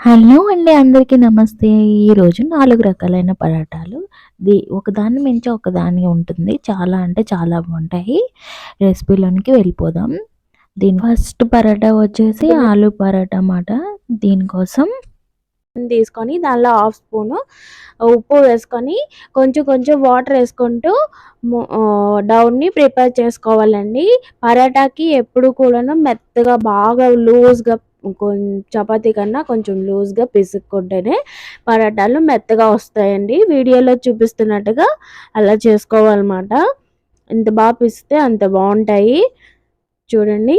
Hello అండి అందరికీ నమస్తే. ఈరోజు నాలుగు రకాలైన పరాటాలు. ది ఒకదాన్ని మించి ఒకదాని ఉంటుంది. చాలా అంటే చాలా బాగుంటాయి. రెసిపీలోనికి వెళ్ళిపోదాం. దీని ఫస్ట్ పరాటా వచ్చేసి ఆలు పరాటా అన్నమాట. దీనికోసం తీసుకొని దానిలో హాఫ్ స్పూను ఉప్పు వేసుకొని కొంచెం కొంచెం వాటర్ వేసుకుంటూ డౌన్ని ప్రిపేర్ చేసుకోవాలండి. పరాటాకి ఎప్పుడు కూడాను మెత్తగా బాగా లూజ్గా చపాతీ కన్నా కొంచెం లూజ్గా పిసుక్కుంటేనే పరాటాలు మెత్తగా వస్తాయండి. వీడియోలో చూపిస్తున్నట్టుగా అలా చేసుకోవాలన్నమాట. ఎంత బాగా పిస్తే అంత బాగుంటాయి. చూడండి.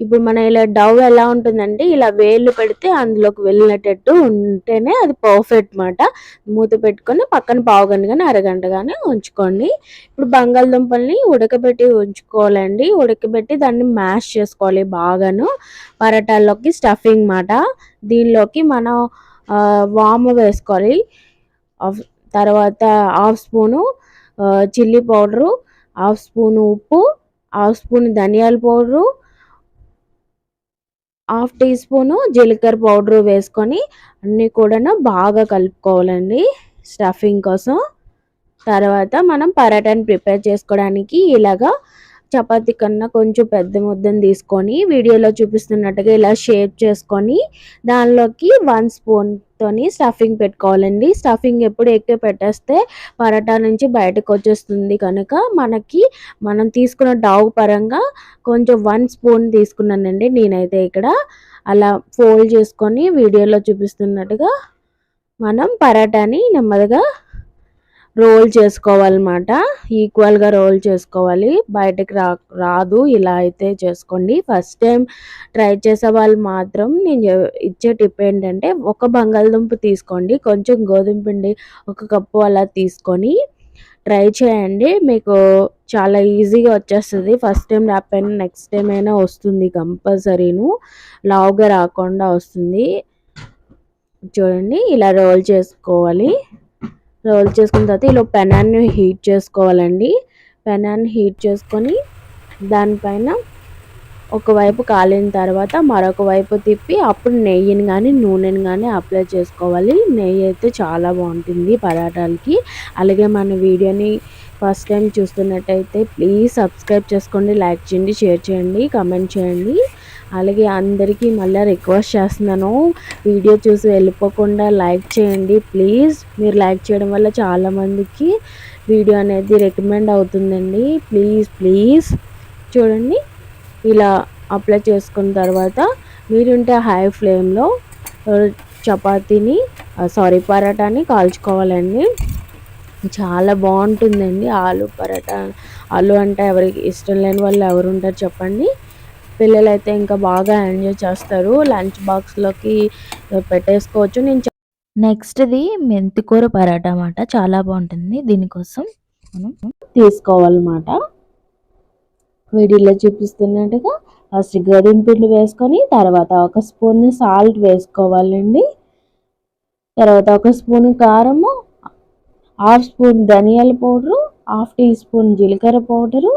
ఇప్పుడు మన ఇలా డవ్ ఎలా ఉంటుందంటే ఇలా వేళ్ళు పెడితే అందులోకి వెళ్ళినట్టు ఉంటేనే అది పర్ఫెక్ట్ మాట. మూత పెట్టుకొని పక్కన పావు గంట కానీ అరగంట కానీ ఉంచుకోండి. ఇప్పుడు బంగాళదుంపల్ని ఉడకబెట్టి ఉంచుకోవాలండి. ఉడకబెట్టి దాన్ని మ్యాష్ చేసుకోవాలి బాగాను. పరాటాల్లోకి స్టఫింగ్ మాట. దీనిలోకి మనం వామ వేసుకోవాలి. తర్వాత half spoon chilli powder half spoon ఉప్పు హాఫ్ స్పూన్ ధనియాల పౌడరు హాఫ్ టీ స్పూను జీలకర్ర పౌడర్ వేసుకొని అన్నీ కూడా బాగా కలుపుకోవాలండి స్టఫింగ్ కోసం. తర్వాత మనం పరాటాని ప్రిపేర్ చేసుకోవడానికి ఇలాగా చపాతీ కన్నా కొంచెం పెద్ద ముద్దను తీసుకొని వీడియోలో చూపిస్తున్నట్టుగా ఇలా షేప్ చేసుకొని దానిలోకి వన్ స్పూన్తోని స్టఫింగ్ పెట్టుకోవాలండి. స్టఫింగ్ ఎప్పుడు ఎక్కువ పెట్టేస్తే పరాటా నుంచి బయటకు వచ్చేస్తుంది కనుక మనకి మనం తీసుకున్న డౌ పరంగా కొంచెం వన్ స్పూన్ తీసుకున్నానండి నేనైతే ఇక్కడ. అలా ఫోల్డ్ చేసుకొని వీడియోలో చూపిస్తున్నట్టుగా మనం పరాటాని నెమ్మదిగా రోల్ చేసుకోవాలన్నమాట. ఈక్వల్గా రోల్ చేసుకోవాలి. బయటకు రా రాదు. ఇలా అయితే చేసుకోండి. ఫస్ట్ టైం ట్రై చేసే వాళ్ళు మాత్రం నేను ఇచ్చే టిప్ ఏంటంటే ఒక బంగాళదుంప తీసుకోండి. కొంచెం గోధుమ పిండి ఒక కప్పు అలా తీసుకొని ట్రై చేయండి. మీకు చాలా ఈజీగా వచ్చేస్తుంది. ఫస్ట్ టైం రాకపోయినా నెక్స్ట్ టైం అయినా వస్తుంది కంపల్సరీను. లావుగా రాకుండా వస్తుంది. చూడండి ఇలా రోల్ చేసుకోవాలి. రోల్ చేసుకున్న తర్వాత ఇలా పెనాన్ని హీట్ చేసుకోవాలండి. పెనాన్ని హీట్ చేసుకొని దానిపైన ఒకవైపు కాలిన తర్వాత మరొక వైపు తిప్పి అప్పుడు నెయ్యిని కానీ నూనెని కానీ అప్లై చేసుకోవాలి. నెయ్యి అయితే చాలా బాగుంటుంది పరాటాలకి. అలాగే మన వీడియోని ఫస్ట్ టైం చూస్తున్నట్టయితే ప్లీజ్ సబ్స్క్రైబ్ చేసుకోండి లైక్ చేయండి షేర్ చేయండి కమెంట్ చేయండి. అలాగే అందరికీ మళ్ళీ రిక్వెస్ట్ చేస్తున్నాను వీడియో చూసి వెళ్ళిపోకుండా లైక్ చేయండి ప్లీజ్. మీరు లైక్ చేయడం వల్ల చాలామందికి వీడియో అనేది రికమెండ్ అవుతుందండి. Please please. చూడండి ఇలా అప్లై చేసుకున్న తర్వాత మీరుంటే హై ఫ్లేమ్లో చపాతీని సారీ పరాటాని కాల్చుకోవాలండి. చాలా బాగుంటుందండి. ఆలు పరాటా ఆలు అంటే ఎవరికి ఇష్టం లేని వాళ్ళు ఎవరు ఉంటారు చెప్పండి. పిల్లలు అయితే ఇంకా బాగా ఎంజాయ్ చేస్తారు. లంచ్ బాక్స్లోకి పెట్టేసుకోవచ్చు. నేను నెక్స్ట్ది మెంతికూర పరాటా అన్నమాట. చాలా బాగుంటుంది. దీనికోసం మనం తీసుకోవాలన్నమాట. వీడియోలో చూపిస్తున్నట్టుగా ఫస్ట్ గోధుమ పిండి వేసుకొని తర్వాత ఒక స్పూన్ సాల్ట్ వేసుకోవాలండి. తర్వాత ఒక స్పూన్ కారము హాఫ్ స్పూన్ ధనియాల పౌడరు హాఫ్ టీ స్పూన్ జీలకర్ర పౌడరు.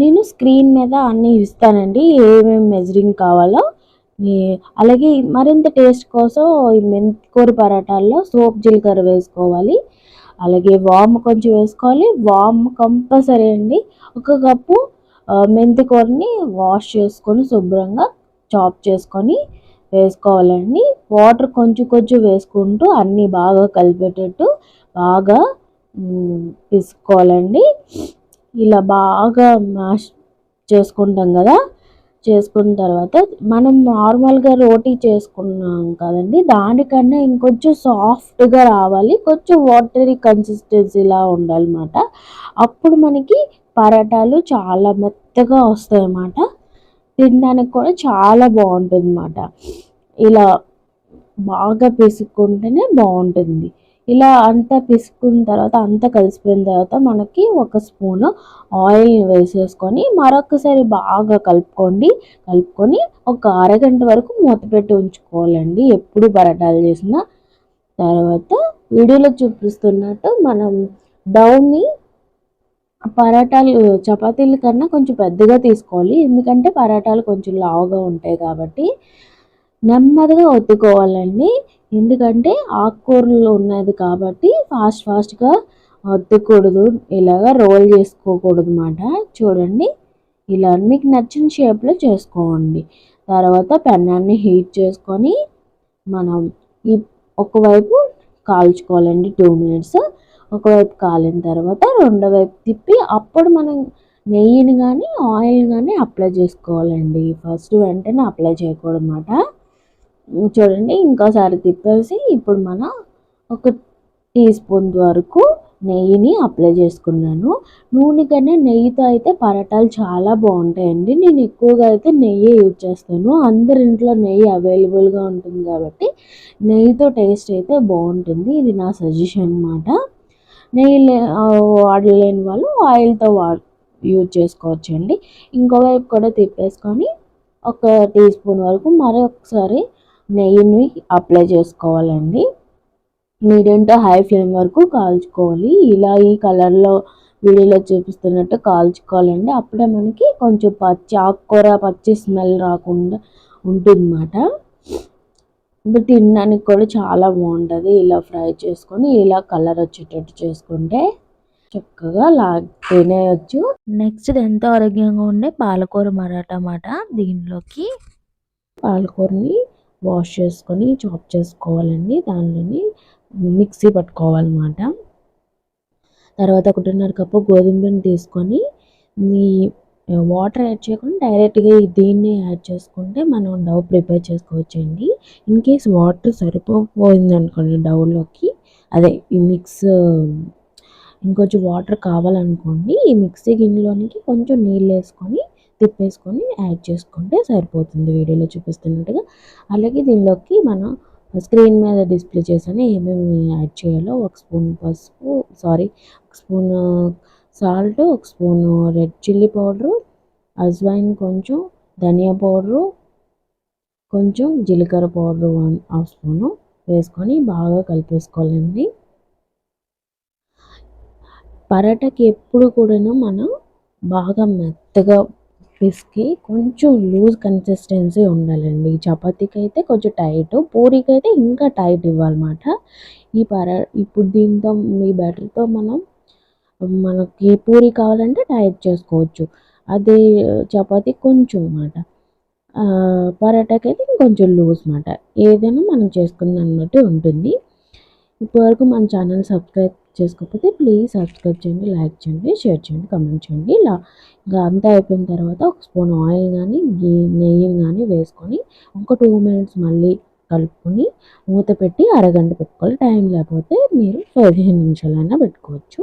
నేను స్క్రీన్ మీద అన్నీ ఇస్తానండి ఏమేమి మెజరింగ్ కావాలో. అలాగే మరింత టేస్ట్ కోసం ఈ మెంతికూర పరాటాల్లో సోప్ జీలకర్ర వేసుకోవాలి. అలాగే వామ్ కొంచెం వేసుకోవాలి. వామ్ కంపల్సరీ అండి. ఒక కప్పు మెంతికూరని వాష్ చేసుకొని శుభ్రంగా చాప్ చేసుకొని వేసుకోవాలండి. వాటర్ కొంచెం కొంచెం వేసుకుంటూ అన్నీ బాగా కలిపేటట్టు బాగా పిసుకోవాలండి. ఇలా బాగా మ్యాష్ చేసుకుంటాం కదా. చేసుకున్న తర్వాత మనం నార్మల్గా రోటీ చేసుకున్నాం కదండి. దానికన్నా ఇంకొంచెం సాఫ్ట్గా రావాలి. కొంచెం వాటరీ కన్సిస్టెన్సీలా ఉండాలన్నమాట. అప్పుడు మనకి పరాటాలు చాలా మెత్తగా వస్తాయన్నమాట. తినడానికి కూడా చాలా బాగుంటుంది అన్నమాట ఇలా బాగా పిసుక్కుంటేనే బాగుంటుంది. ఇలా అంతా పిసుకున్న తర్వాత అంతా కలిసిపోయిన తర్వాత మనకి ఒక స్పూను ఆయిల్ వేసేసుకొని మరొకసారి బాగా కలుపుకోండి. కలుపుకొని ఒక అరగంట వరకు మూత పెట్టి ఉంచుకోవాలండి. ఎప్పుడు పరటాలు చేసినా. తర్వాత వీడియోలో చూపిస్తున్నట్టు మనం డౌని పరాటాలు చపాతీల కన్నా కొంచెం పెద్దగా తీసుకోవాలి. ఎందుకంటే పరాటాలు కొంచెం లావుగా ఉంటాయి కాబట్టి నెమ్మదిగా ఒత్తుకోవాలండి. ఎందుకంటే ఆకుకూరలు ఉన్నది కాబట్టి ఫాస్ట్ ఫాస్ట్గా ఒత్తకూడదు. ఇలాగ రోల్ చేసుకోకూడదు అన్నమాట చూడండి. ఇలా మీకు నచ్చిన షేప్లో చేసుకోండి. తర్వాత పెన్నాన్ని హీట్ చేసుకొని మనం ఈ ఒకవైపు కాల్చుకోవాలండి. Two minutes. ఒకవైపు కాలిన తర్వాత రెండో వైపు తిప్పి అప్పుడు మనం నెయ్యిని కానీ ఆయిల్ కానీ అప్లై చేసుకోవాలండి. ఫస్ట్ వెంటనే అప్లై చేయకూడదు చూడండి ఇంకోసారి తిప్పేసి ఇప్పుడు మన ఒక టీ స్పూన్ వరకు నెయ్యిని అప్లై చేసుకున్నాను. నూనె కన్నా నెయ్యితో అయితే పరటాలు చాలా బాగుంటాయండి. నేను ఎక్కువగా అయితే నెయ్యి యూజ్ చేస్తాను. అందరి ఇంట్లో నెయ్యి అవైలబుల్గా ఉంటుంది కాబట్టి నెయ్యితో టేస్ట్ అయితే బాగుంటుంది. ఇది నా సజెషన్ అనమాట నెయ్యి లే వాడలేని వాళ్ళు ఆయిల్తో వా యూజ్ చేసుకోవచ్చండి. ఇంకోవైపు కూడా తిప్పేసుకొని ఒక టీ స్పూన్ వరకు మరొకసారి నెయ్యిని అప్లై చేసుకోవాలండి. మీడియం టు హై ఫ్లేమ్ వరకు కాల్చుకోవాలి. ఇలా ఈ కలర్లో వీడియోలో చూపిస్తున్నట్టు కాల్చుకోవాలండి. అప్పుడే మనకి కొంచెం పచ్చి ఆకుకూర పచ్చి స్మెల్ రాకుండా ఉంటుందన్నమాట. ఇప్పుడు తినడానికి కూడా చాలా బాగుంటుంది. ఇలా ఫ్రై చేసుకొని ఇలా కలర్ వచ్చేటట్టు చేసుకుంటే చక్కగా లా తినేయచ్చు. నెక్స్ట్ ఎంతో ఆరోగ్యంగా ఉండే పాలకూర మరాఠా మాట దీనిలోకి. పాలకూరని వాష్ చేసుకొని చాప్ చేసుకోవాలండి. దానిలోని మిక్సీ పట్టుకోవాలన్నమాట. తర్వాత ఒకటిన్నర కప్పు గోధుమ పిండి తీసుకొని ఈ వాటర్ యాడ్ చేయకుండా డైరెక్ట్గా దీన్ని యాడ్ చేసుకుంటే మనం డవ్ ప్రిపేర్ చేసుకోవచ్చండి. ఇన్ కేస్ వాటర్ సరిపోయింది అనుకోండి డవ్లోకి అదే ఈ మిక్స్ ఇంకొంచెం వాటర్ కావాలనుకోండి ఈ మిక్సీ గిన్నెలోనికి కొంచెం నీళ్ళు వేసుకొని తిప్పేసుకొని యాడ్ చేసుకుంటే సరిపోతుంది వీడియోలో చూపిస్తున్నట్టుగా. అలాగే దీనిలోకి మనం స్క్రీన్ మీద డిస్ప్లే చేసాను ఏమేమి యాడ్ చేయాలో ఒక స్పూన్ పసుపు సారీ ఒక స్పూన్ సాల్ట్ ఒక spoon red chilli powder ajwain కొంచెం ధనియా పౌడరు కొంచెం జీలకర్ర పౌడరు వన్ హాఫ్ స్పూను వేసుకొని బాగా కలిపేసుకోవాలండి. పరాటకి ఎప్పుడు కూడా మనం బాగా మెత్తగా పిసికి కొంచెం లూజ్ కన్సిస్టెన్సీ ఉండాలండి. చపాతీకి అయితే కొంచెం టైట్ పూరికి అయితే ఇంకా టైట్ ఇవ్వాలన్నమాట. ఈ పరా ఇప్పుడు దీంతో ఈ బ్యాటర్తో మనం మనకి పూరి కావాలంటే టైట్ చేసుకోవచ్చు. అది చపాతి కొంచెం అన్నమాట. పరాటాకి అయితే ఇంకొంచెం లూజ్ అన్నమాట. ఏదైనా మనం చేసుకున్న అన్నట్టు ఉంటుంది. ఇప్పటివరకు మన ఛానల్ సబ్స్క్రైబ్ చేసుకోకపోతే ప్లీజ్ సబ్స్క్రైబ్ చేయండి లైక్ చేయండి షేర్ చేయండి కమెంట్ చేయండి. ఇలా ఇంకా అంతా అయిపోయిన తర్వాత ఒక స్పూన్ ఆయిల్ కానీ గీ నెయ్యి కానీ వేసుకొని ఒక టూ మినిట్స్ మళ్ళీ కలుపుకొని మూత పెట్టి అరగంట పెట్టుకోవాలి. టైం లేకపోతే మీరు పదిహేను నిమిషాలైనా పెట్టుకోవచ్చు.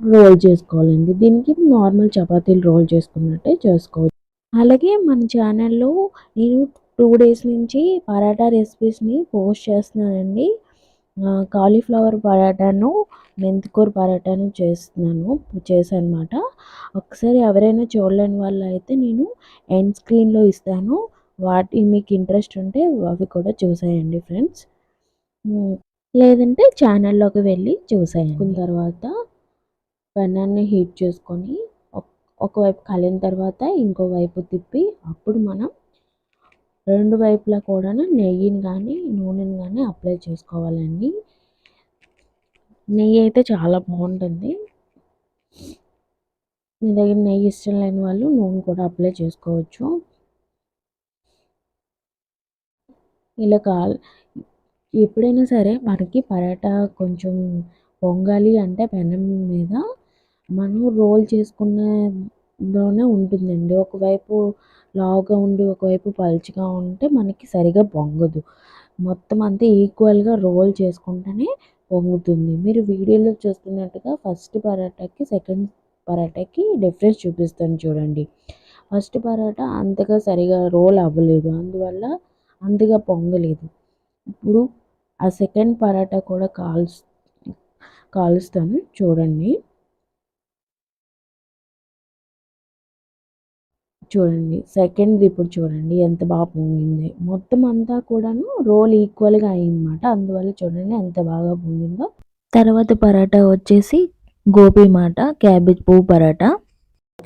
రోల్ చేసుకోవాలండి. దీనికి నార్మల్ చపాతీలు రోల్ చేసుకున్నట్టే చేసుకోవచ్చు. అలాగే మన ఛానల్లో నేను టూ డేస్ నుంచి పరాటా రెసిపీస్ని పోస్ట్ చేస్తున్నానండి. కాలీఫ్లవర్ పరాటాను మెంతికూర పరాటాను చేస్తున్నాను చేశానమాట. ఒకసారి ఎవరైనా చూడలేని వాళ్ళు అయితే నేను ఎండ్ స్క్రీన్లో ఇస్తాను. వాటి మీకు ఇంట్రెస్ట్ ఉంటే అవి కూడా చూసేయండి ఫ్రెండ్స్. లేదంటే ఛానల్లోకి వెళ్ళి చూసేయండి. తర్వాత పెనాన్ని హీట్ చేసుకొని ఒకవైపు కలిన తర్వాత ఇంకో వైపు తిప్పి అప్పుడు మనం రెండు వైపులా కూడా నెయ్యిని కానీ నూనెని కానీ అప్లై చేసుకోవాలండి. నెయ్యి అయితే చాలా బాగుంటుంది. మీ దగ్గర నెయ్యి ఇష్టం లేని వాళ్ళు నూనె కూడా అప్లై చేసుకోవచ్చు. ఇలా కాల్ ఎప్పుడైనా సరే మనకి పరాటా కొంచెం పొంగాలి అంటే పెనం మీద మనం రోల్ చేసుకున్నలోనే ఉంటుందండి. ఒకవైపు లావుగా ఉండి ఒకవైపు పలుచగా ఉంటే మనకి సరిగా పొంగదు మొత్తం అంతా ఈక్వల్గా రోల్ చేసుకుంటేనే పొంగుతుంది మీరు వీడియోలో చూస్తున్నట్టుగా ఫస్ట్ పరాటాకి సెకండ్ పరాటాకి డిఫరెన్స్ చూపిస్తాను చూడండి. ఫస్ట్ పరాటా అంతగా సరిగా రోల్ అవ్వలేదు. అందువల్ల అంతగా పొంగలేదు. ఇప్పుడు ఆ సెకండ్ పరాటా కూడా కాల్స్ కాలుస్తాను చూడండి. చూడండి. సెకండ్ ఇప్పుడు చూడండి ఎంత బాగా పొంగింది. మొత్తం అంతా కూడాను రోల్ ఈక్వల్గా అయిందన్నమాట. అందువల్ల చూడండి ఎంత బాగా పొంగిందో. తర్వాత పరాటా వచ్చేసి గోబీ మాట క్యాబేజ్ పువ్వు పరాటా.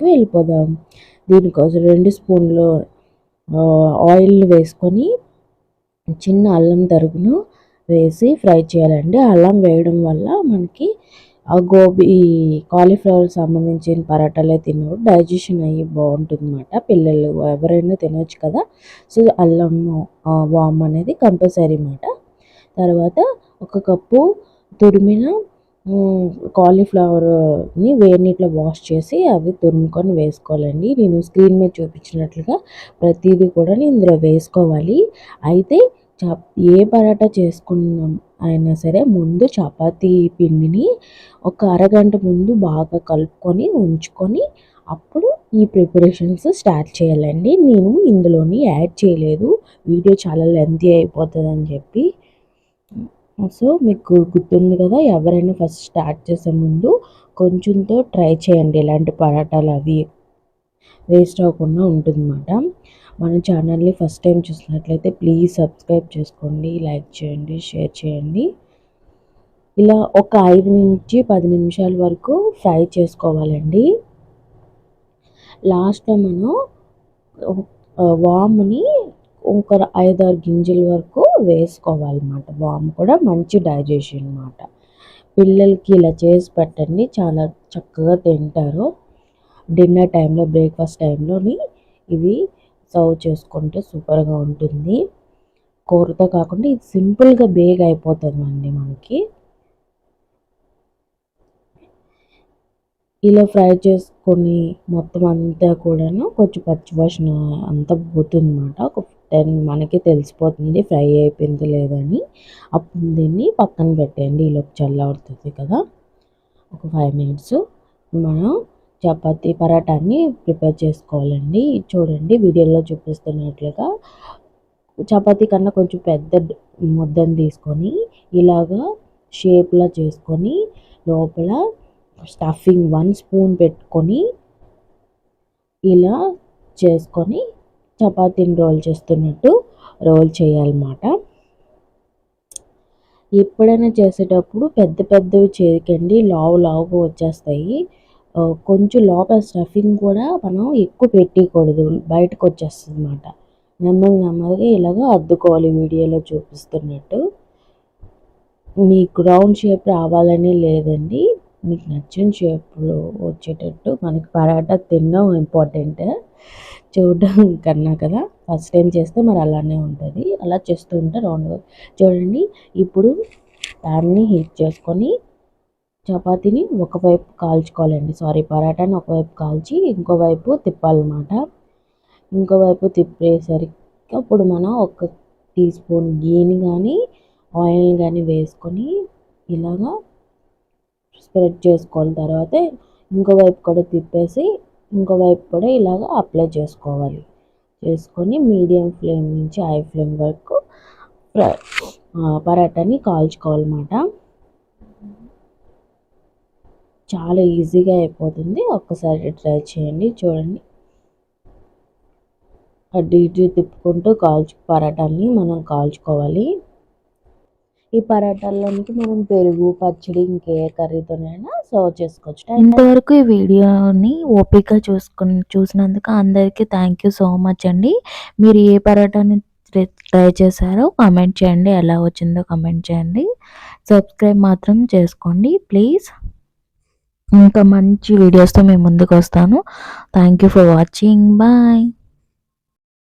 వెళ్ళిపోదాం. దీనికోసం రెండు స్పూన్లు ఆయిల్ వేసుకొని చిన్న అల్లం తరుగును వేసి ఫ్రై చేయాలండి. అల్లం వేయడం వల్ల మనకి గోబీ కాలీఫ్లవర్ సంబంధించిన పరాటాలే తిన్నప్పుడు డైజెషన్ అయ్యి బాగుంటుంది అనమాట పిల్లలు ఎవరైనా తినవచ్చు కదా. సో అల్లం వామ్ అనేది కంపల్సరీ అన్నమాట. తర్వాత ఒక కప్పు తురిమిన కాలీఫ్లవర్ని వేడి నీటిలో వాష్ చేసి అవి తురుముకొని వేసుకోవాలండి. నేను స్క్రీన్ మీద చూపించినట్లుగా ప్రతిదీ కూడా ఇందులో వేసుకోవాలి. అయితే చప్ ఏ పరాటా చేసుకున్నాం అయినా సరే ముందు చపాతీ పిండిని ఒక అరగంట ముందు బాగా కలుపుకొని ఉంచుకొని అప్పుడు ఈ ప్రిపరేషన్స్ స్టార్ట్ చేయాలండి. నేను ఇందులోని యాడ్ చేయలేదు. వీడియో చాలా లెంతీ అయిపోతుందని చెప్పి. సో మీకు గుర్తుంది కదా ఎవరైనా ఫస్ట్ స్టార్ట్ చేసే ముందు కొంచెంతో ట్రై చేయండి. ఇలాంటి పరాటాలు అవి వేస్ట్ అవ్వకుండా ఉంటుందన్నమాట. మన ఛానల్ని ఫస్ట్ టైం చూసినట్లయితే ప్లీజ్ సబ్స్క్రైబ్ చేసుకోండి లైక్ చేయండి షేర్ చేయండి. ఇలా ఒక ఐదు నుంచి పది నిమిషాల వరకు ఫ్రై చేసుకోవాలండి. లాస్ట్లో మనం వామ్ని ఒక ఐదారు గింజల వరకు వేసుకోవాలన్నమాట. వామ్ కూడా మంచి డైజెషన్ అనమాట పిల్లలకి ఇలా చేసి పెట్టండి చాలా చక్కగా తింటారు. డిన్నర్ టైంలో బ్రేక్ఫాస్ట్ టైంలోని ఇవి సర్వ్ చేసుకుంటే సూపర్గా ఉంటుంది. కూరతో కాకుండా ఇది సింపుల్గా బేగ్ అయిపోతుందండి మనకి. ఇలా ఫ్రై చేసుకొని మొత్తం అంతా కూడాను కొంచెం పచ్చివాసన అంతా పోతుందన్నమాట. ఒక టెన్ మనకి తెలిసిపోతుంది ఫ్రై అయిపోయింది లేదని. అప్పుడు దీన్ని పక్కన పెట్టేయండి ఈలోపు చల్లబడుతుంది కదా. ఒక ఫైవ్ మినిట్స్ మనం చపాతీ పరాటాన్ని ప్రిపేర్ చేసుకోవాలండి. చూడండి వీడియోలో చూపిస్తున్నట్లుగా చపాతీ కన్నా కొంచెం పెద్ద ముద్దను తీసుకొని ఇలాగా షేప్లా చేసుకొని లోపల స్టఫింగ్ వన్ స్పూన్ పెట్టుకొని ఇలా చేసుకొని చపాతీని రోల్ చేస్తున్నట్టు రోల్ చేయాలన్నమాట. ఎప్పుడైనా చేసేటప్పుడు పెద్ద పెద్దవి చేయకండి లావు లావుగా వచ్చేస్తాయి. కొంచెం లోపల స్టఫింగ్ కూడా మనం ఎక్కువ పెట్టకూడదు. బయటకు వచ్చేస్తుంది అనమాట నెమ్మది నెమ్మదిగా ఇలాగ అద్దుకోవాలి వీడియోలో చూపిస్తున్నట్టు. మీకు రౌండ్ షేప్ రావాలని లేదండి. మీకు నచ్చిన షేప్లో వచ్చేటట్టు మనకి పరాటా తినడం ఇంపార్టెంట్. చూడడం కన్నా కదా. ఫస్ట్ టైం చేస్తే మరి అలానే ఉంటుంది. అలా చేస్తూ ఉంటే రౌండ్గా. చూడండి ఇప్పుడు ప్యాన్ని హీట్ చేసుకొని చపాతీని ఒకవైపు కాల్చుకోవాలండి. సారీ పరాటాని ఒకవైపు కాల్చి ఇంకోవైపు తిప్పాలన్నమాట. ఇంకోవైపు తిప్పేసరికి అప్పుడు మనం ఒక టీ స్పూన్ గీని కానీ ఆయిల్ కానీ వేసుకొని ఇలాగా స్ప్రెడ్ చేసుకోవాలి. తర్వాత ఇంకోవైపు కూడా తిప్పేసి ఇంకోవైపు కూడా ఇలాగ అప్లై చేసుకోవాలి. చేసుకొని మీడియం ఫ్లేమ్ నుంచి హై ఫ్లేమ్ వరకు పరాటాని కాల్చుకోవాలన్నమాట. చాలా ఈజీగా అయిపోతుంది. ఒక్కసారి ట్రై చేయండి చూడండి. అటు ఇటు తిప్పుకుంటూ కాల్చు పరాటాన్ని మనం కాల్చుకోవాలి. ఈ పరాటాల్లోనికి మనం పెరుగు పచ్చడి ఇంకే కర్రీతోనైనా సర్వ్ చేసుకోవచ్చు. ఇంతవరకు ఈ వీడియోని ఓపిక చూసుకుని చూసినందుకు అందరికీ థ్యాంక్ యూ సో మచ్ అండి. మీరు ఏ పరాటాని ట్రై చేశారో కామెంట్ చేయండి. ఎలా వచ్చిందో కామెంట్ చేయండి. సబ్స్క్రైబ్ మాత్రం చేసుకోండి. ప్లీజ్. ఇంకా మంచి వీడియోస్తో మేము ముందుకు వస్తాను. Thank you for watching bye